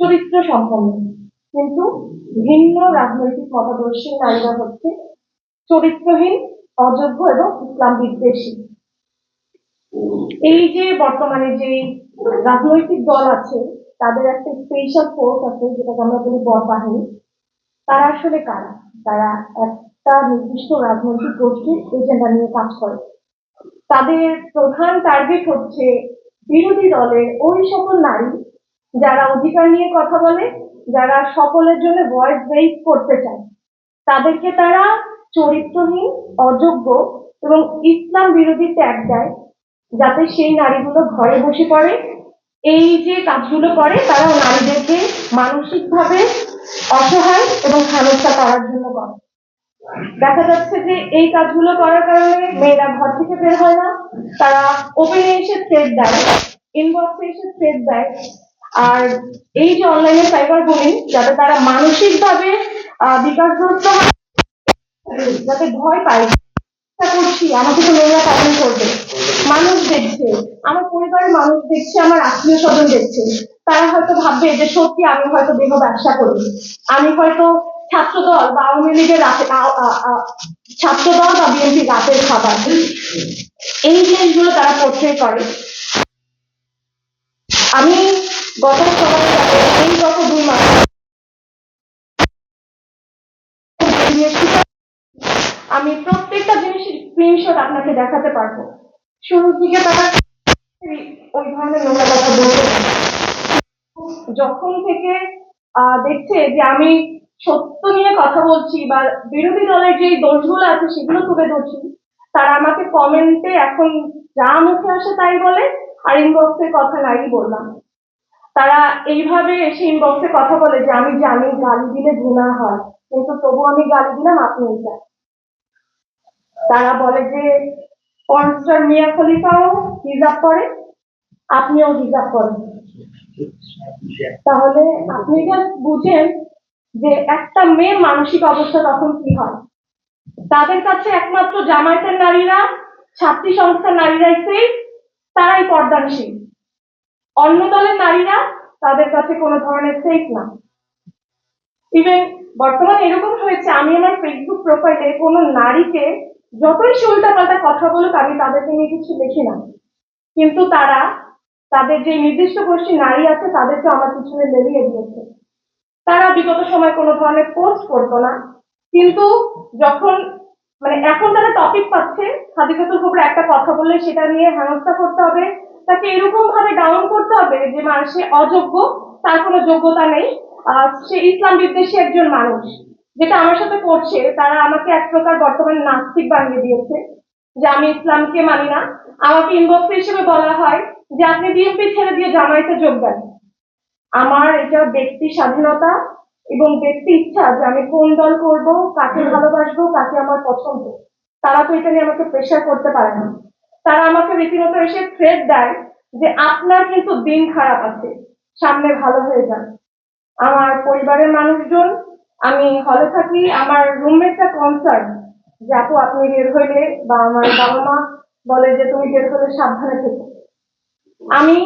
চরিত্র সম্পন্ন কিন্তু ভিন্ন রাজনৈতিক মতাদর্শী নারীরা হচ্ছে চরিত্রহীন, অযোগ্য এবং ইসলাম বিদ্বেষী। এই যে বর্তমানে যে রাজনৈতিক দল আছে, তাদের একটা স্পেশাল ফোর্স আছে, যেটাকে আমরা বলি বরবাহিনী তারা আসলে কারা? তারা একটা নির্দিষ্ট রাজনৈতিক গোষ্ঠীর এজেন্ডা নিয়ে কাজ করে। তাদের প্রধান টার্গেট হচ্ছে বিরোধী দলের ওই সকল নারী যারা অধিকার নিয়ে কথা বলে, যারা সকলের জন্য ভয়েস রেইজ করতে চায়, তাদেরকে তারা চরিত্রহীন, অযোগ্য এবং ইসলাম বিরোধী ট্যাগ দেয়, যাতে সেই নারীগুলো ঘরে বসে পড়ে। এই যে কাজগুলো করে তারা নারীদেরকে মানসিকভাবে অসহায় এবং হেনস্থা করার জন্য করে। দেখা যাচ্ছে যে এই কাজগুলো করার কারণে মেয়েরা ঘর থেকে বের হয় না, তারা ওপেনে এসে থ্রেড দেয় ইনবক্সে এসে থ্রেড দেয়। আর এই যে অনলাইনে সাইবার বুলিং যাতে তারা মানসিকভাবে বিকাশগ্রস্ত হয়, যাতে ভয় পায় করছি, আমাকে তো মেয়েরা পালন করবে। মানুষ দেখছে, আমার পরিবারের মানুষ দেখছে, আমার আত্মীয় স্বজন দেখছে। তারা হয়তো ভাববে যে সত্যি আমি হয়তো দেহ ব্যবসা করি। আমি হয়তো ছাত্র দল বা আওয়ামী লীগের রাতে, আ- বা বিএনপি রাতের খাবার। এই জিনিসগুলো তারা পোর্ট্রে করে। আমি সময় এই গত দুই মাস আমি প্রত্যেকটা জিনিসের স্ক্রিনশট আপনাকে দেখাতে পারব। শুরু থেকে তারা ওই ধরনের নোংরা কথা বলতে যখন থেকে দেখছে যে আমি সত্য নিয়ে কথা বলছি বা বিরোধী দলের যে দোষগুলো আছে সেগুলো তুলে ধরছি, তারা আমাকে কমেন্টে এখন যা মুখে আসে তাই বলে, আর ইনবক্সের কথা নাই বললাম। তারা এইভাবে এসে ইনবক্সে কথা বলে যে, আমি জানি গালি দিলে গুণা হয়, কিন্তু তবু আমি গালি দিলাম, আপনি এটা তারা বলে যে পর্নস্টার মিয়া খলিফাও হিজাব করে আপনিও হিজাব করেন। তাহলে আপনি জাস্ট বুঝেন যে, একটা মেয়ের মানসিক অবস্থা তখন কি হয়? তাদের কাছে একমাত্র জামায়াতের নারীরা, ছাত্রী সংস্থার নারীরাই সেই তারাই পর্দানশীল। অন্য দলের নারীরা তাদের কাছে কোনো ধরনের সেফ না। ইভেন বর্তমানে এরকম হয়েছে, আমি আমার ফেসবুক প্রোফাইলে কোনো নারীকে যতই সে উল্টাপাল্টা কথা বলুক, আমি তাদেরকে নিয়ে কিছু লিখি না। কিন্তু তারা, তাদের যে নির্দিষ্ট গোষ্ঠী নারী আছে, তাদেরকে আমার পিছনে লেলিয়ে দিয়েছে। তারা বিগত সময় কোনো ধরনের পোস্ট করতো না। কিন্তু যখন মানে এখন তারা টপিক পাচ্ছে হাদিকাতুল কুবরা একটা কথা বললে সেটা নিয়ে হেনস্থা করতে হবে। তাকে এরকম ভাবে ডাউন করতে হবে যে মানুষ অযোগ্য, তার কোনো যোগ্যতা নেই। সে ইসলাম বিদ্বেষী একজন মানুষ, যেটা আমার সাথে করছে। তারা আমাকে এক প্রকার বর্তমানে নাস্তিক বানিয়ে দিয়েছে যে আমি ইসলামকে মানি না। আমাকে ইনবক্স হিসেবে বলা হয় যে আপনি বিএনপি ছেড়ে দিয়ে জামায়াতে যোগ দেন। আমার এটা ব্যক্তি স্বাধীনতা এবং ব্যক্তি ইচ্ছা যে আমি কোন দল করব, কাকে ভালোবাসবো, কাকে আমার পছন্দ। তারা তো এটা নিয়ে আমাকে প্রেশার করতে পারে না। তারা আমাকে রীতিমতো এসে থ্রেড দেয় যে আপনার কিন্তু দিন খারাপ আছে, সামনে ভালো হয়ে যান। আমার পরিবারের মানুষজন, আমি হলে থাকি, আমার রুমমেটটা কনসার্ন যে আপু, আপনি বের হইলে বা আমার বাবা মা বলে যে তুমি বের হলে সাবধানে থেকো। আমি,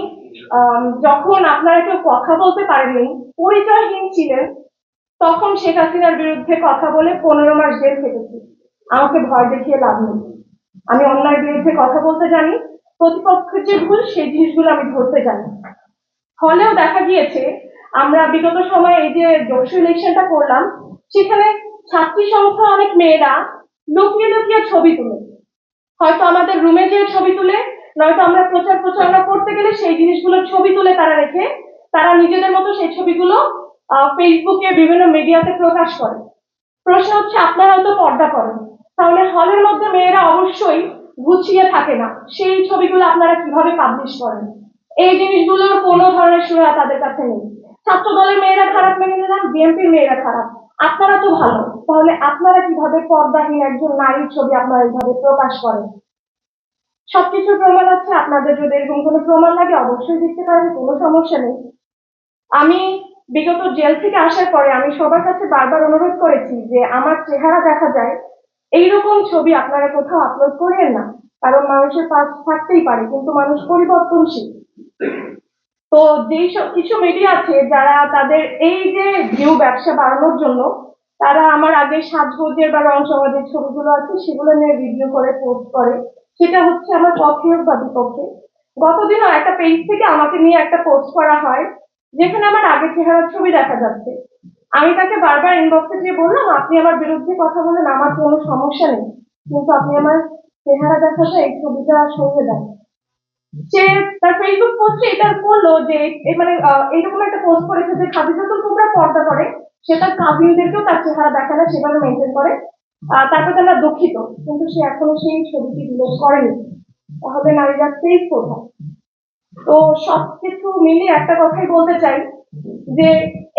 যখন আপনারা কেউ কথা বলতে পারেননি, পরিচয়হীন ছিলেন, তখন শেখ হাসিনার বিরুদ্ধে কথা বলে পনেরো মাস জেল খেটেছি। আমাকে ভয় দেখিয়ে লাভ নেই। আমি অন্যায়ের বিরুদ্ধে কথা বলতে জানি, প্রতিপক্ষের যে ভুল, সেই জিনিসগুলো আমি ধরতে জানি। ফলেও দেখা গিয়েছে, আমরা বিগত সময়ে এই যে জোশ ইলেকশনটা করলাম, সেখানে ছাত্রী সংখ্যা অনেক মেয়েরা লুকিয়ে লুকিয়ে ছবি তুলে। হয়তো আমাদের রুমে যে ছবি তুলে, নয়তো আমরা প্রচার প্রচারণা করতে গেলে সেই জিনিসগুলো ছবি তুলে তারা রেখে, তারা নিজেদের মতো সেই ছবিগুলো ফেসবুকে বিভিন্ন মিডিয়াতে প্রকাশ করে। প্রশ্ন হচ্ছে, আপনারা হয়তো পর্দা করেন। তাহলে হলের মধ্যে মেয়েরা অবশ্যই গুছিয়ে থাকে না। সেই ছবিগুলো আপনারা কীভাবে পাবলিশ করেন? এই জিনিসগুলোর কোনো ধরনের সুরা তাদের কাছে নেই। ছাত্র দলের মেয়েরা খারাপ মেনে নিলাম, বিএনপির মেয়েরা খারাপ। আপনারা তো ভালো। তাহলে আপনারা কীভাবে পর্দাহীন একজন নারীর ছবি আপনারা এইভাবে প্রকাশ করেন? সবকিছুর প্রমাণ আছে, আপনাদের যদি এরকম কোনো প্রমাণ লাগে, অবশ্যই দিতে পারেন, কোনো সমস্যা নেই। আমি বিগত জেল থেকে আসার পরে আমি সবার কাছে বারবার অনুরোধ করেছি যে আমার চেহারা দেখা যায় এইরকম ছবি আপনারা কোথাও আপলোড করেন না। কারণ মানুষের পাশ থাকতেই পারে, কিন্তু মানুষ পরিবর্তনশীল। তো যেই সব কিছু মিডিয়া আছে যারা তাদের এই যে ভিউ ব্যবসা বাড়ানোর জন্য, তারা আমার আগে সাজগোজের বা রং সমাজের ছবিগুলো আছে, সেগুলো নিয়ে ভিডিও করে পোস্ট করে। সেটা হচ্ছে আমার পক্ষে বা বিপক্ষে। গতদিনও একটা পেজ থেকে আমাকে নিয়ে একটা পোস্ট করা হয়, যেখানে আমার আগের চেহারার ছবি দেখা যাচ্ছে। আমি তাকে বারবার ইনবক্সে গিয়ে বললাম, আপনি আমার বিরুদ্ধে কথা বলেন, আমার কোনো সমস্যা নেই। কিন্তু আপনি আমার চেহারা দেখাতে এই ছবিটা সরিয়ে দেন। সে তার ফেসবুক পোস্টে এটা বলল যে মানে এইরকম একটা পোস্ট করেছে যে খাদিজাতুল কুবরা পর্দা করে। সে তার কাজিনদেরকেও তার চেহারা দেখানো সেভাবে মেনটেন করে। তারপর আমরা দুঃখিত, কিন্তু সে এখনও সেই ছবিটি ডিলিট করেনি। তাহলে নারীরা সেফ কোথায়? তো সবকিছু মিলিয়ে একটা কথাই বলতে চাই যে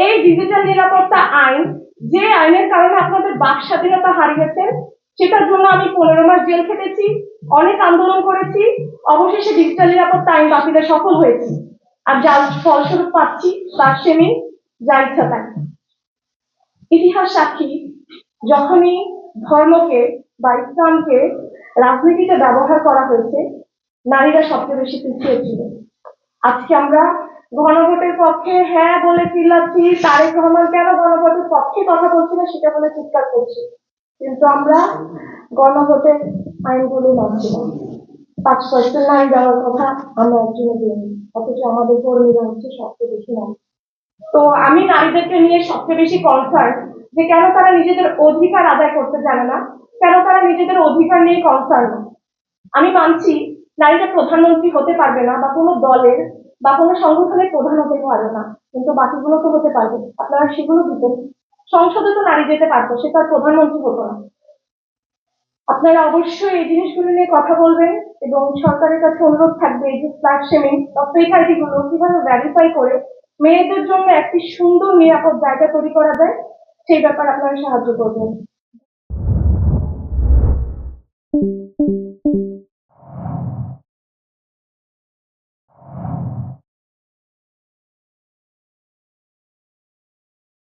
এই ডিজিটাল নিরাপত্তা আইন যে আইনের কারণে আপনাদের বাক স্বাধীনতা হারিয়েছেন, সেটার জন্য আমি পনেরো মাস জেল খেটেছি, অনেক আন্দোলন করেছি, অবশেষে ডিজিটাল নিরাপত্তা আইন বাতিলে সফল হয়েছি। আর যার ফলস্বরূপ পাচ্ছি, তার সেমি যা ইচ্ছা তাই। ইতিহাস সাক্ষী, যখনই ধর্মকে বা ইসলামকে রাজনীতিতে ব্যবহার করা হয়েছে, নারীরা সবচেয়ে বেশি পিছিয়ে ছিল। আজকে আমরা গণভোটের পক্ষে হ্যাঁ বলে চিল্লাচ্ছি, তারেক রহমান কেন গণভোটের পক্ষে কথা বলছে না সেটা বলে চিৎকার করছি? কিন্তু আমরা গণভোটের আইনগুলো মানছি না। পাঁচ পার্সেন্ট নারী দেওয়ার কথা আমরা একজনে দিইনি অথচ আমাদের কর্মীরা হচ্ছে সবচেয়ে বেশি নারী তো আমি নারীদেরকে নিয়ে সবচেয়ে বেশি কনসার্ন যে কেন তারা নিজেদের অধিকার আদায় করতে জানে না? কেন তারা নিজেদের অধিকার নিয়ে কনসার্ন আমি মানছি নারীরা প্রধানমন্ত্রী হতে পারবে না বা কোনো দলের বা কোনো সংগঠনের প্রধান হতে পারবে না, কিন্তু বাকিগুলো তো হতে পারবে। আপনারা সেগুলো দিতেন সংসদে তো নারী যেতে পারতো, সে তার প্রধানমন্ত্রী হতো না। আপনারা অবশ্যই এই জিনিসগুলো নিয়ে কথা বলবেন এবং সরকারের কাছে অনুরোধ থাকবে যে ফ্ল্যাট শেমিং বা ফেকগুলো কীভাবে ভ্যারিফাই করে মেয়েদের জন্য একটি সুন্দর নিরাপদ জায়গা তৈরি করা যায়, সেই ব্যাপারে আপনারা সাহায্য করবেন।